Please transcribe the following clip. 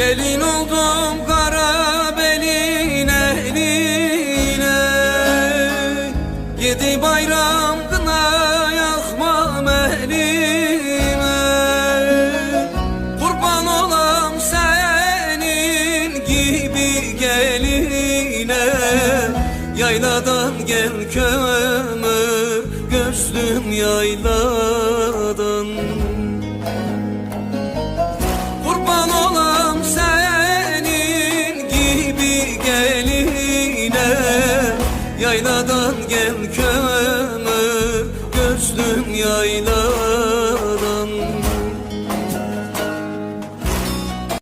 Gelin oldum kara belin ehline. Yedi bayram kına yakmam ehlime Kurban olam senin gibi geline. Yayladan gel kömür gözlüm yayla Yayladan gel köyüme Gözlüm yayla